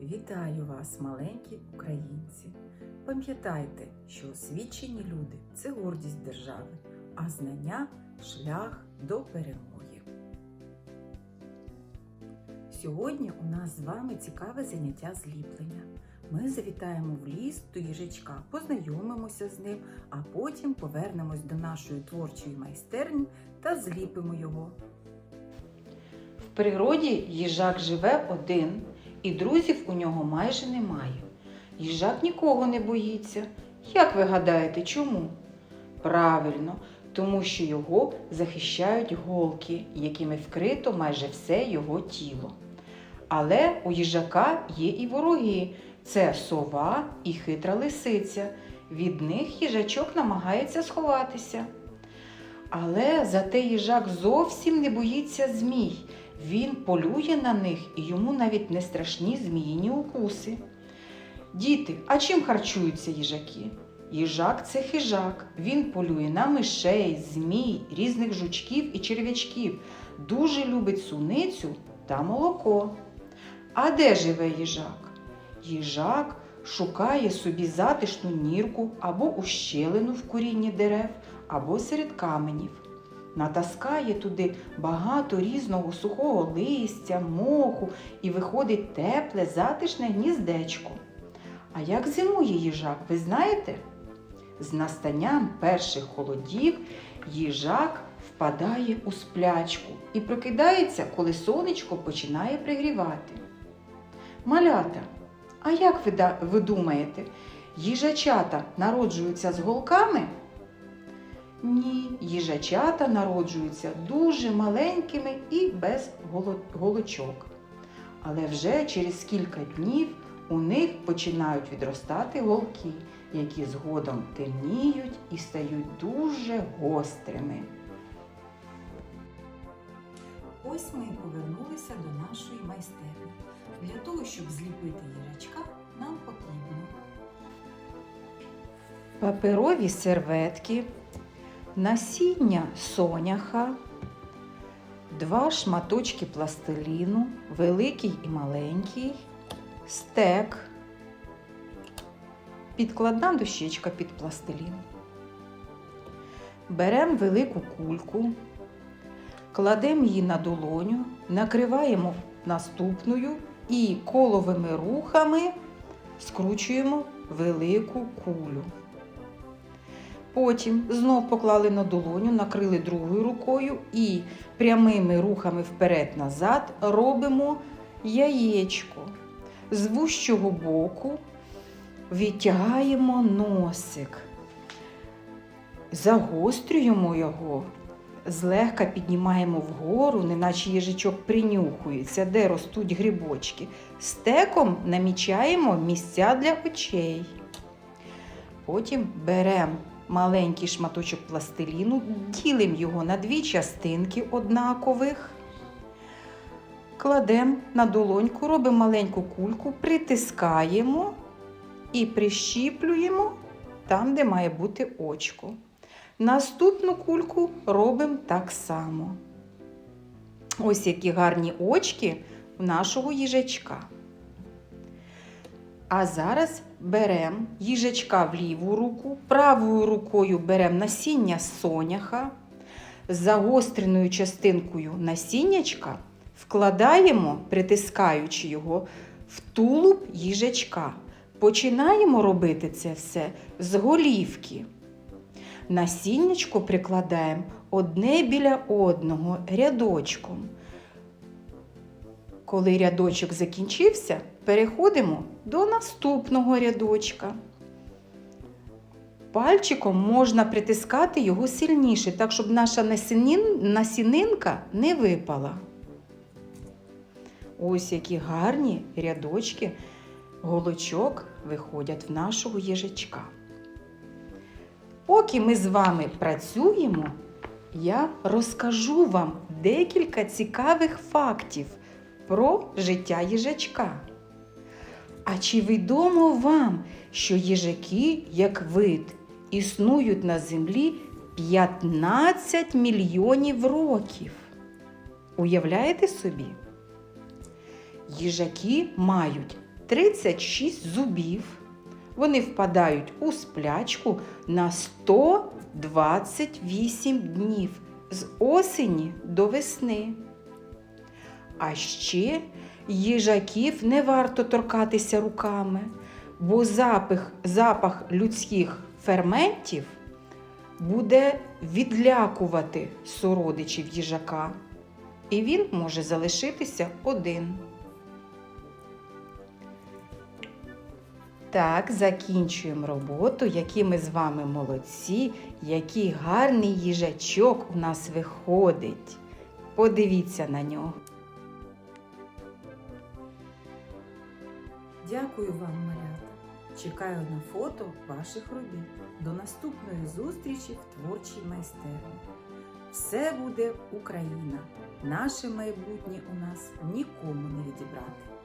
Вітаю вас, маленькі українці! Пам'ятайте, що освічені люди це гордість держави, а знання шлях до перемоги. Сьогодні у нас з вами цікаве заняття зліплення. Ми завітаємо в ліс до їжачка, познайомимося з ним, а потім повернемось до нашої творчої майстерні та зліпимо його. В природі їжак живе один, і друзів у нього майже немає. Їжак нікого не боїться. Як ви гадаєте, чому? Правильно, тому що його захищають голки, якими вкрито майже все його тіло. Але у їжака є і вороги це сова і хитра лисиця. Від них їжачок намагається сховатися. Але зате їжак зовсім не боїться змій. Він полює на них і йому навіть не страшні зміїні укуси. Діти, а чим харчуються їжаки? Їжак це хижак. Він полює на мишей, змій, різних жучків і черв'ячків. Дуже любить суницю та молоко. А де живе їжак? Їжак шукає собі затишну нірку або ущелину в корінні дерев, або серед каменів. Натаскає туди багато різного сухого листя, моху і виходить тепле, затишне гніздечко. А як зимує їжак, ви знаєте? З настанням перших холодів їжак впадає у сплячку і прокидається, коли сонечко починає пригрівати. Малята, а як ви, ви думаєте, їжачата народжуються з голками? Ні, їжачата народжуються дуже маленькими і без голочок. Але вже через кілька днів у них починають відростати голки, які згодом темніють і стають дуже гострими. Ось ми і повернулися до нашої майстерні. Для того, щоб зліпити їжачка, нам потрібно паперові серветки, насіння соняха, два шматочки пластиліну, великий і маленький, стек, підкладна дощечка під пластилін. Беремо велику кульку, кладемо її на долоню, накриваємо наступною і коловими рухами скручуємо велику кулю. Потім знов поклали на долоню, накрили другою рукою і прямими рухами вперед-назад робимо яєчко. З вущого боку відтягаємо носик, загострюємо його, злегка піднімаємо вгору, неначе їжачок принюхується, де ростуть грибочки. Стеком намічаємо місця для очей. Потім беремо маленький шматочок пластиліну, ділимо його на дві частинки однакових. Кладемо на долоньку, робимо маленьку кульку, притискаємо і прищіплюємо там, де має бути очко. Наступну кульку робимо так само. Ось які гарні очки у нашого їжачка. А зараз беремо їжачка в ліву руку, правою рукою беремо насіння соняха, загостреною частинкою насіннячка вкладаємо, притискаючи його в тулуб їжачка. Починаємо робити це все з голівки. Насіннячко прикладаємо одне біля одного рядочком. Коли рядочок закінчився, переходимо до наступного рядочка. Пальчиком можна притискати його сильніше, так щоб наша насінинка не випала. Ось які гарні рядочки голочок виходять в нашого їжачка. Поки ми з вами працюємо, я розкажу вам декілька цікавих фактів про життя їжачка. А чи відомо вам, що їжаки, як вид, існують на землі 15 мільйонів років? Уявляєте собі? Їжаки мають 36 зубів. Вони впадають у сплячку на 128 днів з осені до весни. А ще їжаків не варто торкатися руками, бо запах, запах людських ферментів буде відлякувати сородичів їжака, і він може залишитися один. Так, закінчуємо роботу, які ми з вами молодці, який гарний їжачок у нас виходить. Подивіться на нього. Дякую вам, малята. Чекаю на фото ваших робіт. До наступної зустрічі в творчій майстерні. Все буде Україна. Наше майбутнє у нас нікому не відібрати.